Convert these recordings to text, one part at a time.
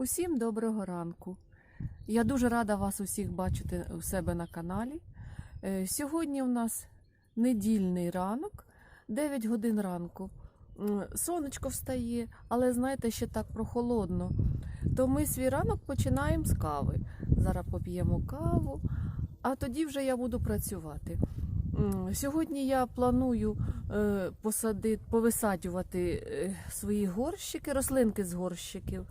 Усім доброго ранку. Я дуже рада вас усіх бачити у себе на каналі. Е, Сьогодні у нас недільний ранок, 9 годин ранку. Сонечко встає, але знаєте, ще так прохолодно. То ми свій ранок починаємо з кави. Зараз поп'ємо каву, а тоді вже я буду працювати. Сьогодні я планую е, посадити, повисаджувати е, свої горщики, рослинки з горщиків.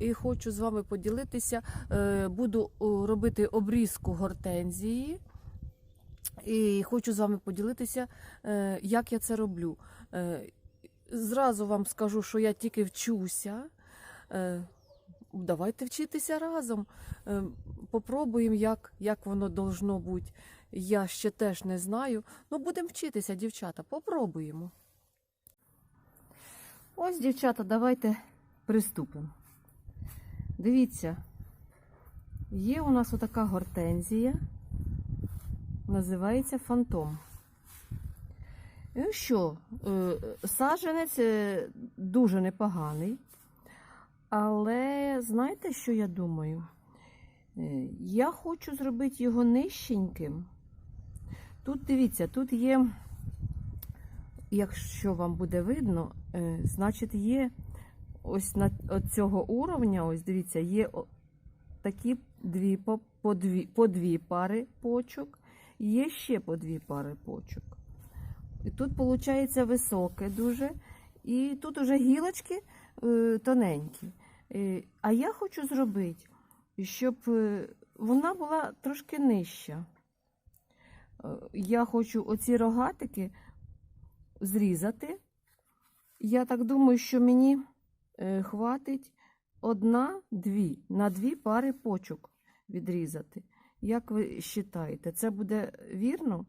І хочу з вами поділитися. е, Буду робити обрізку гортензії. І хочу з вами поділитися, як я це роблю. Зразу вам скажу, що я тільки вчуся. Давайте вчитися разом. Попробуємо, як, як воно должно бути. Я ще теж не знаю. Ну, будемо вчитися, дівчата, попробуємо. Ось, дівчата, давайте приступимо. Дивіться, є у нас отака гортензія, називається фантом. Ну що, е, саджанець е, дуже непоганий. Але знаєте, що я думаю? Е, Я хочу зробити його нижченьким. Тут дивіться, тут є, якщо вам буде видно, е, значить є ось на цього уровня, ось дивіться, є такі дві по, дві, по дві пари почок, є ще по дві пари почок. І тут, виходить, високе дуже, і тут уже гілочки е, тоненькі. Е, а я хочу зробити, щоб вона була трошки нижча. Я хочу оці рогатики зрізати. Я так думаю, що мені е, хватить одна-дві на дві пари почок відрізати. Як ви вважаєте, це буде вірно?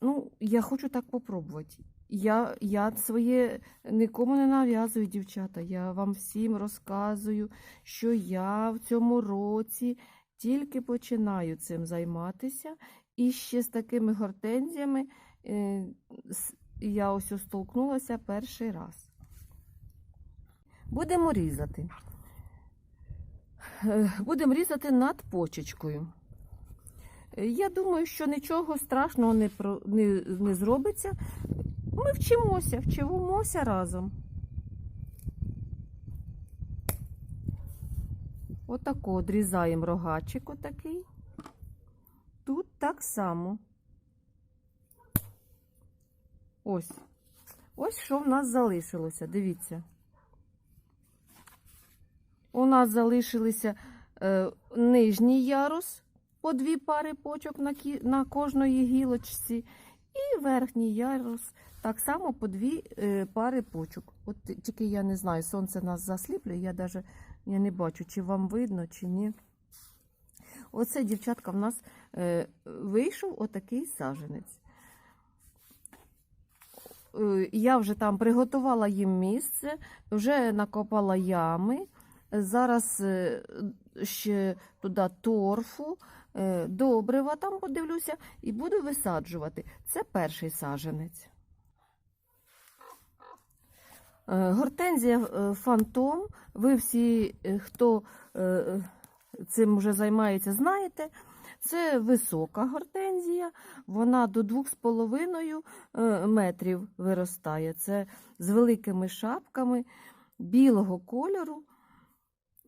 Ну, я хочу так попробувати. Я, я своє нікому не нав'язую, дівчата. Я вам всім розказую, що я в цьому році тільки починаю цим займатися. І ще з такими гортензіями е, я ось столкнулася перший раз. Будемо різати. Е, Будемо різати над почечкою. Е, Я думаю, що нічого страшного не, про, не, не зробиться. Ми вчимося, вчимося разом. Отако одрізаємо рогачик отакий. Так само. Ось. Ось що в нас залишилося. Дивіться. У нас залишилися е, нижній ярус по дві пари почок на, кі, на кожної гілочці, і верхній ярус так само по дві е, пари почок. От тільки я не знаю, сонце нас засліплює, я даже я не бачу, чи вам видно, чи ні. Оце, дівчатка, в нас е, вийшов отакий саженець. Е, Я вже там приготувала їм місце, вже накопала ями. Зараз е, ще туди торфу, е, добрива там подивлюся і буду висаджувати. Це перший саженець. Е, Гортензія е, фантом. Ви всі, хто цим вже займається, знаєте. Це висока гортензія, вона до 2,5 е, метрів виростає. Це з великими шапками білого кольору.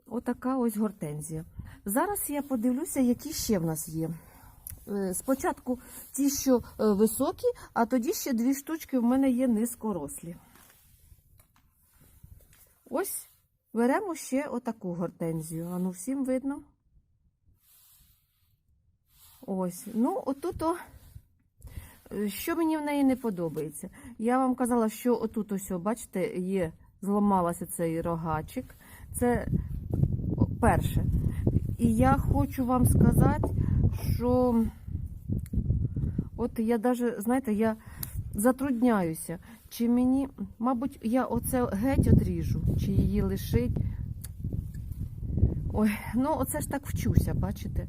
Отака ось гортензія. Зараз я подивлюся, які ще в нас є. Е, Спочатку ті, що е, високі, а тоді ще дві штучки в мене є низькорослі. Ось беремо ще отаку гортензію. А ну всім видно. Ось. Ну, отут, о, що мені в неї не подобається. Я вам казала, що отут ось, бачите, є, зламалася цей рогачик. Це перше. І я хочу вам сказати, що от я навіть, знаєте, я затрудняюся, чи мені, мабуть, я оце геть одріжу, чи її лишить. Ой, ну оце ж так вчуся, бачите?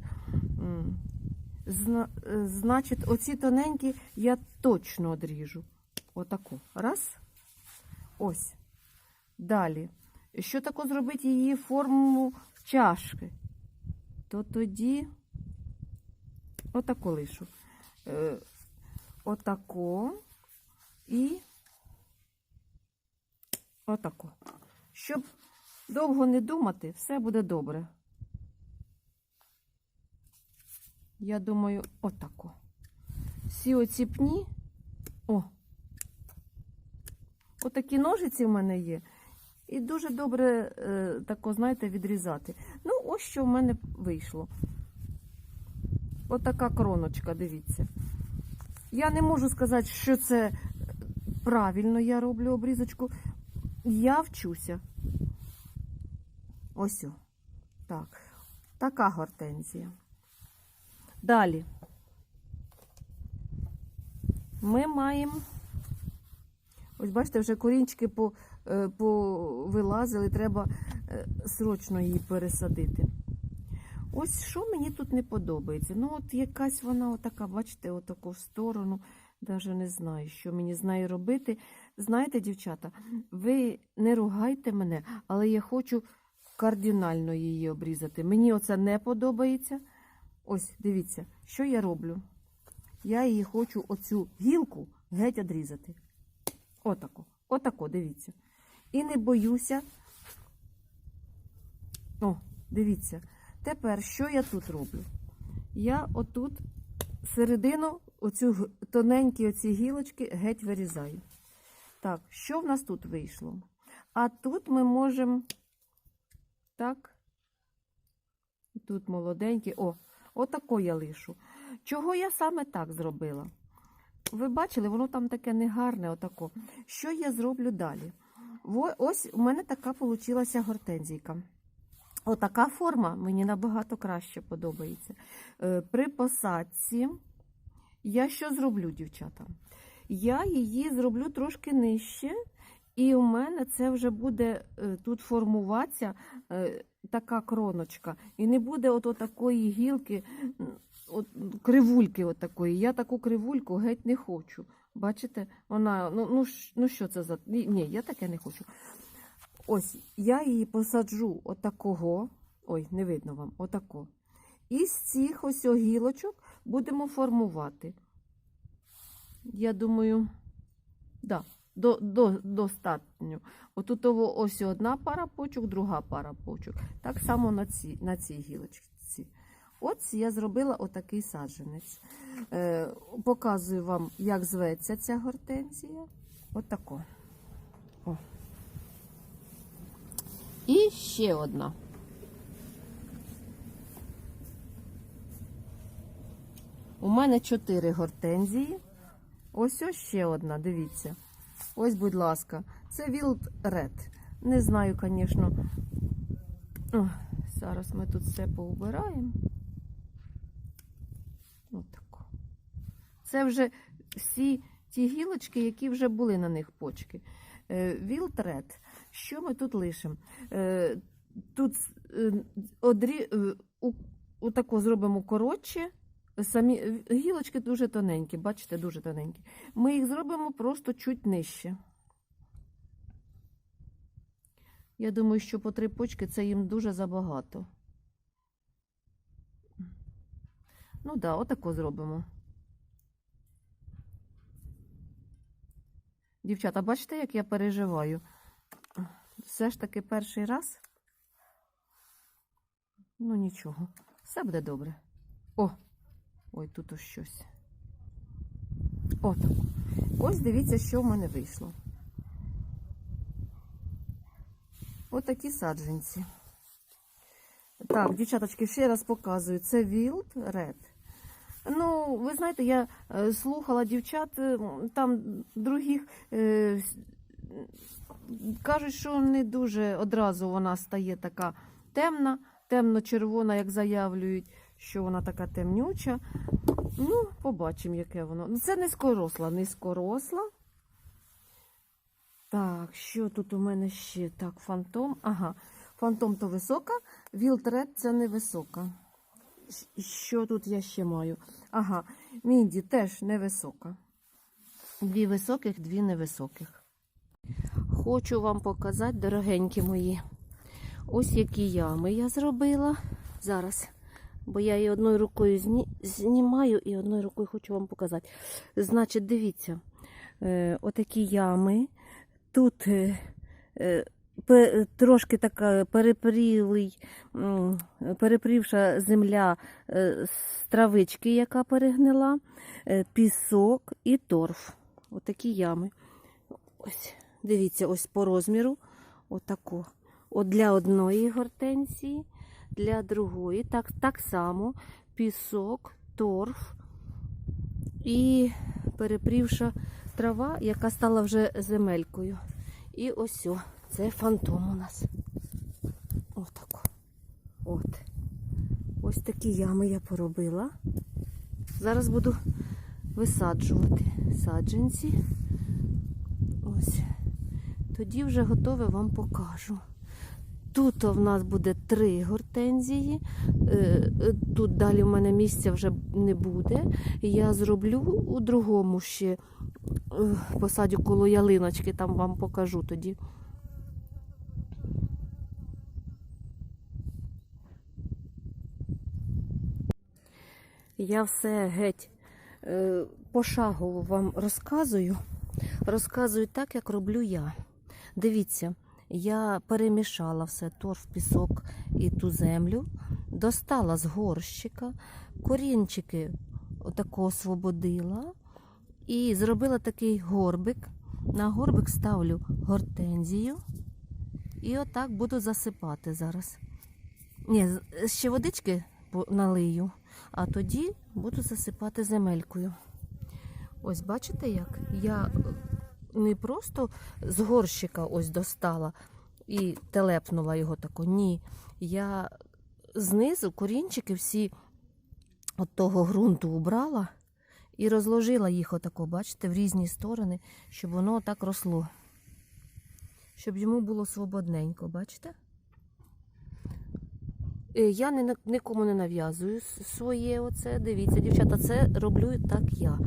Зна, е, значить, оці тоненькі я точно одріжу. Отаку. Раз. Ось. Далі. що тако зробити її форму чашки, то тоді отако лишу. Е, отако і отако. Щоб довго не думати, все буде добре. Я думаю, отако. Всі оці пні. О! Отакі ножиці в мене є. І дуже добре е, тако, знаєте, відрізати. Ну, ось що в мене вийшло. Отака кроночка, дивіться. Я не можу сказати, що це правильно я роблю обрізочку. Я вчуся. Ось. Так. Така гортензія. Далі. Ми маємо. Ось бачите, вже корінчики е, повилазили, треба е, срочно її пересадити. Ось що мені тут не подобається. Ну, от якась вона отака, бачите, отаку в сторону. Даже не знаю, що мені з нею робити. Знаєте, дівчата, ви не ругайте мене, але я хочу кардинально її обрізати. Мені оце не подобається. Ось, дивіться, що я роблю. Я її хочу оцю гілку геть одрізати. Отако, отако, дивіться. І не боюся. О, дивіться. Тепер що я тут роблю? Я отут середину, оцю тоненькі оці гілочки геть вирізаю. Так, що в нас тут вийшло? А тут ми можемо. Так. Тут молоденькі. О, отако я лишу. Чого я саме так зробила? Ви бачили, воно там таке негарне, отако. Що я зроблю далі? Ось у мене така получилася гортензійка. Отака форма мені набагато краще подобається. Е, При посадці я що зроблю, дівчата? Я її зроблю трошки нижче, і у мене це вже буде е, тут формуватися е, така кроночка. І не буде от такої гілки, от, кривульки от такої. Я таку кривульку геть не хочу. Бачите, вона, ну, ну, ну що це за. Ні, я таке не хочу. Ось я її посаджу отакого. Ой, не видно вам, отако. І з цих ось гілочок будемо формувати. Я думаю, да, до, до, достатньо. Отут ось одна пара почок, друга пара почок. Так само на цій, на цій гілочці. Ось я зробила отакий саджанець. Е, показую вам, як зветься ця гортензія. Отако. О. І ще одна. У мене чотири гортензії. Ось ось ще одна, дивіться. Ось, будь ласка, це Wild Red. Не знаю, звісно. Зараз ми тут все поубираємо. Отако. Це вже всі ті гілочки, які вже були на них почки. Е, Wild Red. Що ми тут лишимо? Е, Тут е, одрі... у- зробимо коротше. Самі е, гілочки дуже тоненькі, бачите, дуже тоненькі. Ми їх зробимо просто чуть нижче. Я думаю, що по три почки це їм дуже забагато. Ну так, да, отако зробимо. Дівчата, бачите, як я переживаю? Все ж таки перший раз. Ну нічого, все буде добре. О! Ой, тут ось щось. О, так. Ось дивіться, що в мене вийшло. Отакі саджанці. Так, дівчаточки, ще раз показую. Це Wild Red. Ну, ви знаєте, я е, слухала дівчат, е, там других е, кажуть, що не дуже одразу вона стає така темна, темно-червона, як заявлюють, що вона така темнюча. Ну, побачимо, яке воно. Ну, це низькоросла, низькоросла. Так, що тут у мене ще? Так, фантом. Ага, фантом то висока, вілтред це невисока. Що тут я ще маю? Ага, Мінді теж невисока. Дві високих, дві невисоких. хочу вам показати, дорогенькі мої. Ось які ями я зробила. Зараз. Бо я її одною рукою зні... знімаю і одною рукою хочу вам показати. Значить, дивіться, е, отакі ями. Тут е, е, трошки така перепрівша земля е, з травички, яка перегнила, е, пісок і торф. Отакі ями. Ось, дивіться, ось по розміру. Отако. От для одної гортензії, для другої. Так, так само пісок, торф і перепрівша трава, яка стала вже земелькою. І ось о, це фантом у нас. Отако. От. Ось такі ями я поробила. Зараз буду висаджувати саджанці. Ось. Тоді вже готове вам покажу. Тут в нас буде три гортензії. Е, е, Тут далі в мене місця вже не буде. Я зроблю у другому ще е, посадю коло ялиночки, там вам покажу тоді. Я все геть пошагово вам розказую. Розказую так, як роблю я. Дивіться, я перемішала все торф, пісок і ту землю, достала з горщика, корінчики отако освободила і зробила такий горбик. На горбик ставлю гортензію і отак буду засипати зараз. Ні, ще водички налию, а тоді буду засипати земелькою. Ось бачите як? Я не просто з горщика ось достала і телепнула його тако. Ні. Я знизу корінчики всі от того ґрунту убрала і розложила їх отако, бачите, в різні сторони, щоб воно отак росло. Щоб йому було свободненько, бачите? Е, Я нікому не нав'язую своє оце. Дивіться, дівчата, це роблю так я.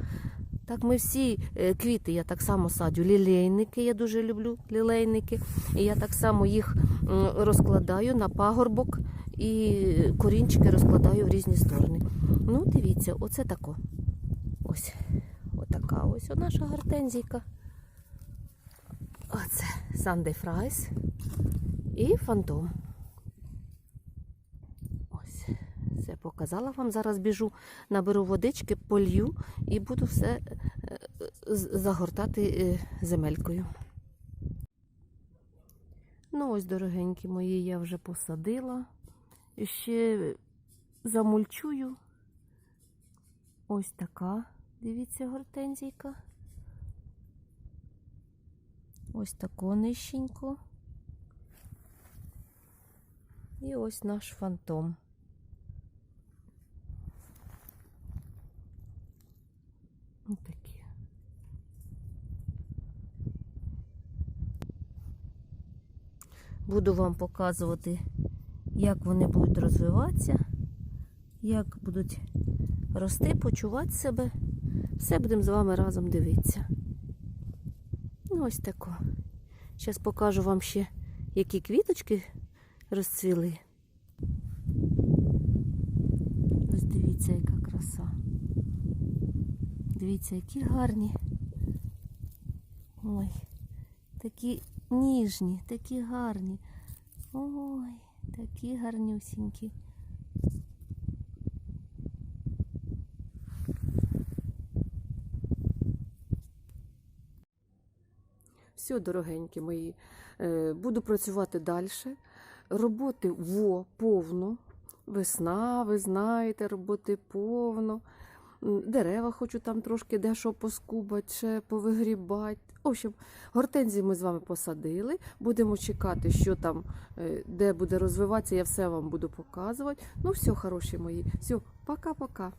Так, ми всі е, квіти я так само саджу. Лілейники, я дуже люблю лілейники. І я так само їх розкладаю на пагорбок і корінчики розкладаю в різні сторони. Ну, дивіться, оце тако. Ось. Отака ось наша гортензійка. Оце Sunday Fries і фантом. Ось. Все показала вам. Зараз біжу, наберу водички, полью і буду все е, загортати е, земелькою. Ну, ось, дорогенькі мої, я вже посадила. Ще замульчую. Ось така, дивіться, гортензійка. Ось тако нижченько. І ось наш фантом. Ось такі. Буду вам показувати, як вони будуть розвиватися, як будуть рости, почувати себе. Все будемо з вами разом дивитися. Ну, ось тако. Зараз покажу вам ще, які квіточки розцвіли. Ось дивіться, яка краса. Дивіться, які гарні. Ой, такі ніжні, такі гарні. Ой, такі гарнюсінькі. Все, дорогенькі мої, е, буду працювати далі. Роботи во повно. Весна, ви знаєте, роботи повно. Дерева хочу там трошки дещо поскубати, ще повигрібати. В общем, гортензії ми з вами посадили. Будемо чекати, що там, е, де буде розвиватися, я все вам буду показувати. Ну, все, хороші мої. Все, пока-пока.